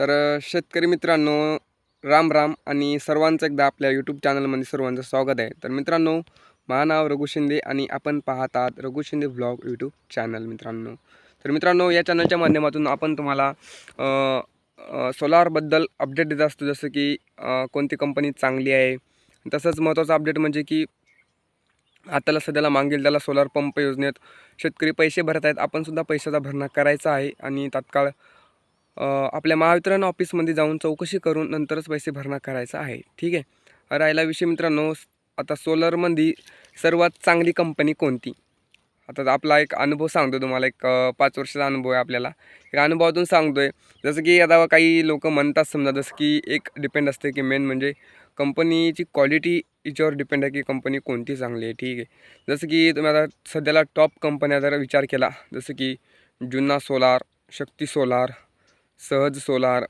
तर शेतकरी मित्रांनो राम राम आणि सर्वांचं एकदा आपल्या यूट्यूब चॅनलमध्ये सर्वांचं स्वागत आहे. तर मित्रांनो माझं नाव रघु शिंदे आणि आपण पाहत आहात Raghu Shinde blog YouTube channel मित्रांनो. तर मित्रांनो या चॅनलच्या माध्यमातून आपण तुम्हाला सोलारबद्दल अपडेट देत असतो. जसं की कोणती कंपनी चांगली आहे. तसंच महत्त्वाचं अपडेट म्हणजे की आताला सध्याला मागेल त्याला सोलार पंप योजनेत शेतकरी पैसे भरत आहेत आपणसुद्धा पैशाचा भरणा करायचा आहे आणि तात्काळ आपल्या महावितरण ऑफिसमध्ये जाऊन चौकशी करून नंतरच पैसे भरणा करायचा आहे. ठीक आहे? राहिला विषय मित्रांनो आता सोलरमध्ये सर्वात चांगली कंपनी कोणती? आता आपला एक अनुभव सांगतो तुम्हाला एक पाच वर्षाचा अनुभव आहे आपल्याला. एक अनुभवातून सांगतो आहे जसं की आता काही लोक म्हणतात समजा जसं की एक डिपेंड असते की मेन म्हणजे कंपनीची क्वालिटी याच्यावर डिपेंड आहे की कंपनी कोणती चांगली आहे. ठीक आहे? जसं की तुम्ही आता सध्याला टॉप कंपन्या जर विचार केला जसं की जुन्ना solar Shakti solar Sahaj solar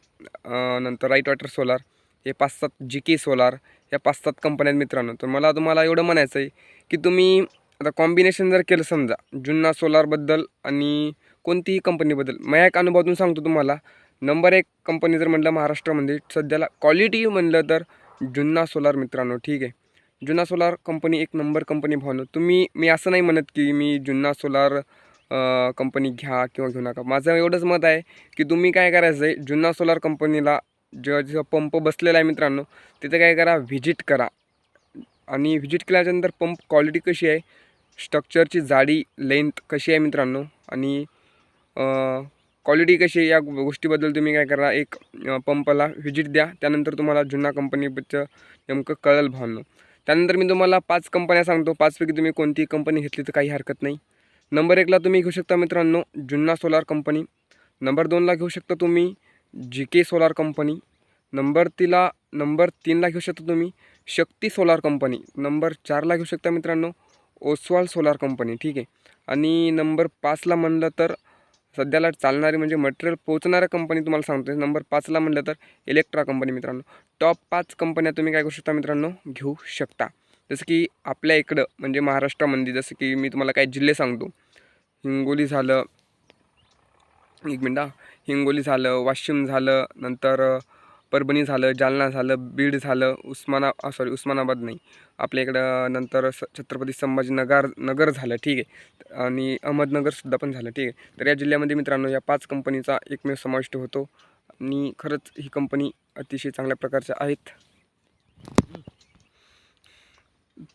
नंतर राईट वॉटर सोलार हे पाच सात जी के सोलार या पाच सात कंपन्या आहेत मित्रांनो. तर मला तुम्हाला एवढं म्हणायचं आहे की तुम्ही आता कॉम्बिनेशन जर केलं समजा जुन्ना सोलारबद्दल आणि कोणतीही कंपनीबद्दल माझ्या एक अनुभवातून सांगतो तुम्हाला. नंबर एक कंपनी जर म्हटलं महाराष्ट्रामध्ये सध्याला क्वालिटी म्हणलं तर जुन्ना सोलार मित्रांनो ठीक आहे. जुन्ना सोलार कंपनी एक नंबर कंपनी भावनं. तुम्ही मी असं नाही म्हणत की मी जुन्ना सोलार कंपनी घ्या किंवा घेऊ नका. माझं एवढंच मत आहे की तुम्ही काय करायचं आहे जुन्ना सोलार कंपनीला जेव्हा जेव्हा पंप बसलेला आहे मित्रांनो तिथे काय करा व्हिजिट करा. आणि व्हिजिट केल्याच्यानंतर पंप क्वालिटी कशी आहे स्ट्रक्चरची जाडी लेंथ कशी आहे मित्रांनो आणि क्वालिटी कशी आहे या गोष्टीबद्दल तुम्ही काय करा एक पंपला पंपाला व्हिजिट द्या. त्यानंतर तुम्हाला जुन्ना कंपनीबद्दल नेमकं कळेल भावनं. त्यानंतर मी तुम्हाला पाच कंपन्या सांगतो. पाचपैकी तुम्ही कोणतीही कंपनी घेतली तर काही हरकत नाही. नंबर एकला तुम्ही घेऊ शकता मित्रांनो जुन्ना सोलार कंपनी नंबर दोनला घेऊ शकता तुम्ही G K solar company number तिला नंबर तीनला घेऊ शकता तुम्ही शक्ती सोलार कंपनी नंबर चारला घेऊ शकता मित्रांनो ओसवाल सोलार कंपनी ठीक आहे. आणि नंबर पाचला म्हणलं तर सध्याला चालणारी म्हणजे मटेरियल पोहोचणाऱ्या कंपनी तुम्हाला सांगतो नंबर पाचला म्हणलं तर इलेक्ट्रा कंपनी मित्रांनो. टॉप पाच कंपन्या तुम्ही काय करू शकता मित्रांनो घेऊ शकता. जसं की आपल्या इकडं म्हणजे महाराष्ट्रामध्ये जसं की मी तुम्हाला काही जिल्हे सांगतो. हिंगोली झालं एक मिनटा हा. हिंगोली झालं वाशिम झालं नंतर परभणी झालं जालना झालं बीड झालं उस्माना सॉरी उस्मानाबाद नाही. आपल्या इकडं नंतर स छत्रपती संभाजीनगर नगर झालं ठीक आहे. आणि अहमदनगरसुद्धा पण झालं ठीक आहे. तर या जिल्ह्यामध्ये मित्रांनो या पाच कंपनीचा एकमेव समाविष्ट होतो. आणि खरंच ही कंपनी अतिशय चांगल्या प्रकारच्या आहेत.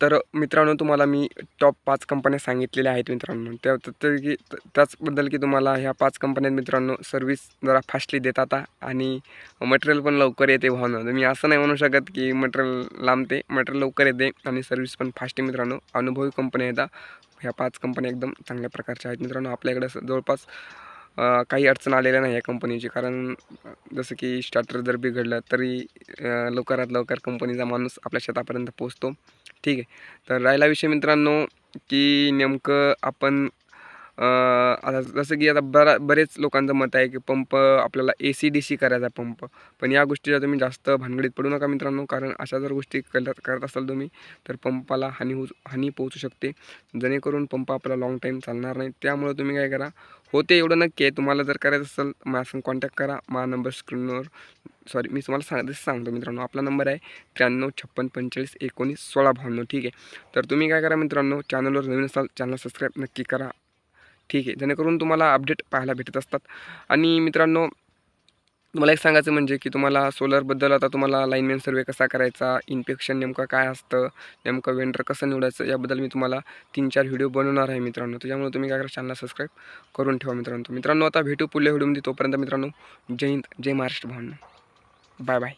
तर मित्रांनो तुम्हाला मी टॉप पाच कंपन्या सांगितलेल्या आहेत मित्रांनो. त्या तर की त्याचबद्दल की तुम्हाला ह्या पाच कंपन्यात मित्रांनो सर्व्हिस जरा फास्टली देतात आणि मटेरियल पण लवकर येते भावनं. मी असं नाही म्हणू शकत की मटेरियल लांबते मटेरियल लवकर येते आणि सर्व्हिस पण फास्ट मित्रांनो. अनुभवी कंपन्या येतात ह्या पाच कंपन्या एकदम चांगल्या प्रकारच्या आहेत मित्रांनो. आपल्याकडे जवळपास काही अडचण आलेल्या नाही या कंपनीची कारण जसं की स्टार्टर जर बिघडलं तरी लवकरात लवकर कंपनीचा माणूस आपल्या शेतापर्यंत पोचतो ठीक आहे. तर राहिला विषय मित्रांनो की नेमकं आपण आता जसं की आता बरा बरेच लोकांचं मत आहे की पंप आपल्याला ए सी डी सी करायचा पंप. पण या गोष्टीला तुम्ही जास्त भानगडीत पडू नका मित्रांनो कारण अशा जर गोष्टी करत करत असाल तुम्ही तर पंपाला हानी होऊ हानी पोहोचू शकते. जेणेकरून पंप आपला लाँग टाईम चालणार नाही. त्यामुळे तुम्ही काय करा होते एवढं नक्की आहे. तुम्हाला जर करायचं असेल माझ्यासंग कॉन्टॅक्ट करा. माझा नंबर स्क्रीनवर सॉरी मी तुम्हाला सांग सांगतो मित्रांनो. आपला नंबर आहे त्र्याण्णव छप्पन पंचेचाळीस एकोणीस सोळा भावण्णव ठीक आहे. तर तुम्ही काय करा मित्रांनो चॅनलवर नवीन असाल चॅनल सबस्क्राईब नक्की करा. ठीक आहे. जेणेकरून तुम्हाला अपडेट पाहायला भेटत असतात. आणि मित्रांनो तुम्हाला एक सांगायचं म्हणजे की तुम्हाला सोलरबद्दल आता तुम्हाला लाईनमॅन सर्वे कसा करायचा इन्फेक्शन नेमकं काय असतं नेमकं वेंडर कसं निवडायचं याबद्दल मी तुम्हाला तीन चार व्हिडिओ बनवणार आहे मित्रांनो. त्याच्यामुळे तुम्ही काय करा चॅनलला सबस्क्राईब करून ठेवा मित्रांनो. मित्रांनो आता भेटू पुढल्या व्हिडिओमध्ये तोपर्यंत मित्रांनो जय हिंद जय महाराष्ट्र भावना बाय बाय